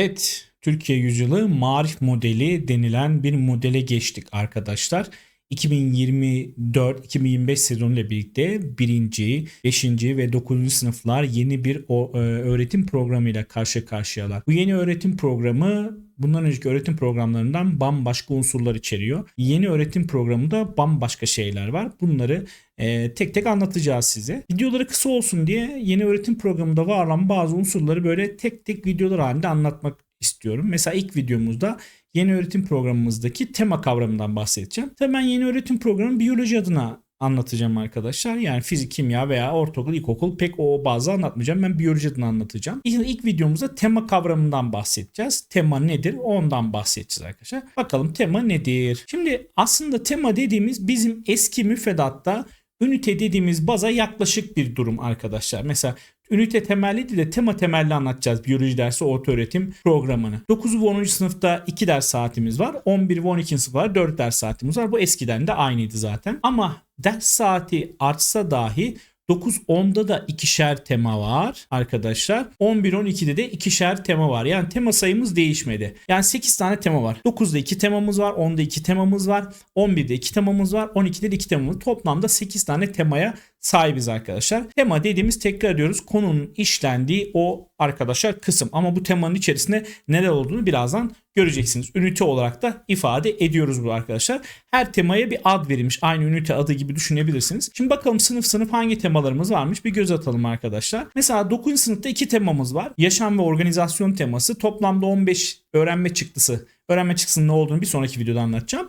Evet, Türkiye yüzyılı marif modeli denilen bir modele geçtik arkadaşlar. 2024-2025 sezonu ile birlikte 1. 5. ve 9. sınıflar yeni bir e, öğretim programıyla karşı karşıyalar. Bu yeni öğretim programı bundan önceki öğretim programlarından bambaşka unsurlar içeriyor. Yeni öğretim programında bambaşka şeyler var. Bunları e, tek tek anlatacağız size. Videoları kısa olsun diye yeni öğretim programında var olan bazı unsurları böyle tek tek videolar halinde anlatmak istiyorum. Mesela ilk videomuzda yeni öğretim programımızdaki tema kavramından bahsedeceğim. Tabii ben yeni öğretim programı biyoloji adına anlatacağım arkadaşlar. Yani fizik, kimya veya ortaokul, ilkokul pek o bazı anlatmayacağım. Ben biyoloji adına anlatacağım. İlk, ilk videomuzda tema kavramından bahsedeceğiz. Tema nedir? Ondan bahsedeceğiz arkadaşlar. Bakalım tema nedir? Şimdi aslında tema dediğimiz bizim eski müfredatta ünite dediğimiz baza yaklaşık bir durum arkadaşlar. Mesela ünite temelli değil de tema temelli anlatacağız biyoloji dersi orta öğretim programını. 9 ve 10. sınıfta 2 ders saatimiz var. 11 ve 12. sınıfta 4 ders saatimiz var. Bu eskiden de aynıydı zaten. Ama ders saati artsa dahi 9-10'da da ikişer tema var arkadaşlar. 11-12'de de ikişer tema var. Yani tema sayımız değişmedi. Yani 8 tane tema var. 9'da 2 temamız var. 10'da 2 temamız var. 11'de 2 temamız var. 12'de de 2 temamız. Toplamda 8 tane temaya sahibiz arkadaşlar. Tema dediğimiz tekrar ediyoruz konunun işlendiği o arkadaşlar kısım. Ama bu temanın içerisinde neler olduğunu birazdan göreceksiniz. Ünite olarak da ifade ediyoruz bu arkadaşlar. Her temaya bir ad verilmiş. Aynı ünite adı gibi düşünebilirsiniz. Şimdi bakalım sınıf sınıf hangi temalarımız varmış bir göz atalım arkadaşlar. Mesela 9. sınıfta iki temamız var. Yaşam ve organizasyon teması. Toplamda 15 öğrenme çıktısı. Öğrenme çıktısının ne olduğunu bir sonraki videoda anlatacağım.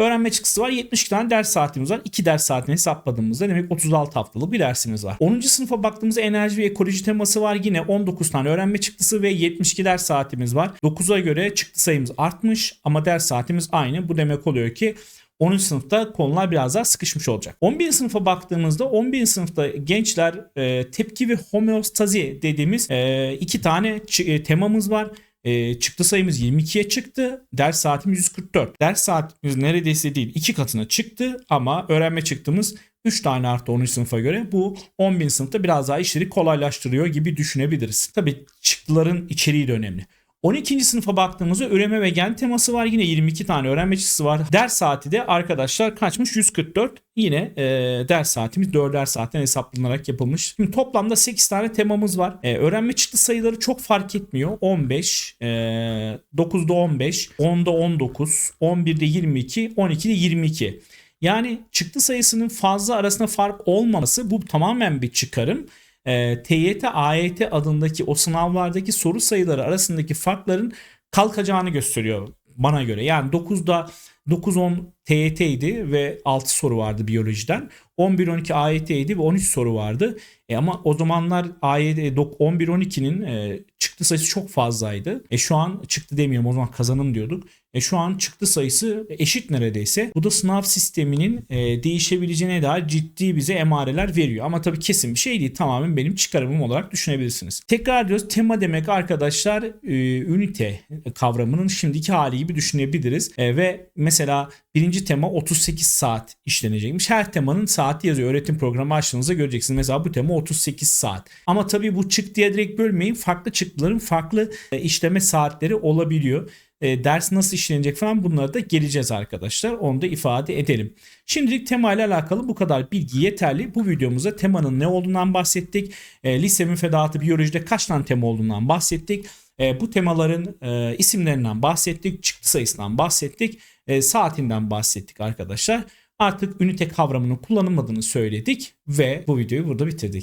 Öğrenme çıktısı var. 72 tane ders saatimiz var. 2 ders saatini hesapladığımızda demek 36 haftalık bir dersimiz var. 10. sınıfa baktığımızda enerji ve ekoloji teması var. Yine 19 tane öğrenme çıktısı ve 72 ders saatimiz var. 9'a göre çıktı sayımız artmış ama ders saatimiz aynı. Bu demek oluyor ki 10. sınıfta konular biraz daha sıkışmış olacak. 11. sınıfa baktığımızda 11. sınıfta gençler e, tepki ve homeostazi dediğimiz e, iki tane e, temamız var. E, çıktı sayımız 22'ye çıktı. Ders saatimiz 144. Ders saatimiz neredeyse değil iki katına çıktı ama öğrenme çıktığımız 3 tane arttı 10. sınıfa göre. Bu 10 bin sınıfta biraz daha işleri kolaylaştırıyor gibi düşünebiliriz. Tabii çıktıların içeriği de önemli. 12. sınıfa baktığımızda üreme ve gen teması var. Yine 22 tane öğrenme çıktısı var. Ders saati de arkadaşlar kaçmış? 144. Yine e, ders saatimiz 4'er saatten hesaplanarak yapılmış. Şimdi toplamda 8 tane temamız var. E, öğrenme çıktı sayıları çok fark etmiyor. 15, e, 9'da 15, 10'da 19, 11'de 22, 12'de 22. Yani çıktı sayısının fazla arasında fark olmaması bu tamamen bir çıkarım e, TYT, AYT adındaki o sınavlardaki soru sayıları arasındaki farkların kalkacağını gösteriyor bana göre. Yani 9'da 9-10 TYT'ydi ve 6 soru vardı biyolojiden. 11-12 AYT'ydi ve 13 soru vardı. E ama o zamanlar AYT 11-12'nin e, çıktı sayısı çok fazlaydı. E şu an çıktı demiyorum o zaman kazanım diyorduk. E şu an çıktı sayısı eşit neredeyse. Bu da sınav sisteminin e, değişebileceğine dair ciddi bize emareler veriyor. Ama tabii kesin bir şey değil. Tamamen benim çıkarımım olarak düşünebilirsiniz. Tekrar diyoruz tema demek arkadaşlar e, ünite kavramının şimdiki hali gibi düşünebiliriz. E, ve birinci tema 38 saat işlenecekmiş. Her temanın saati yazıyor. Öğretim programı açtığınızda göreceksiniz. Mesela bu tema 38 saat. Ama tabii bu çıktıya direkt bölmeyin. Farklı çıktıların farklı e, işleme saatleri olabiliyor e, ders nasıl işlenecek falan bunlara da geleceğiz arkadaşlar. Onu da ifade edelim. Şimdilik tema ile alakalı bu kadar bilgi yeterli. Bu videomuzda temanın ne olduğundan bahsettik. E, lise müfredatı biyolojide kaç tane tema olduğundan bahsettik. E, bu temaların e, isimlerinden bahsettik. Çıktı sayısından bahsettik. E, saatinden bahsettik arkadaşlar. Artık ünite kavramının kullanılmadığını söyledik ve bu videoyu burada bitirdik.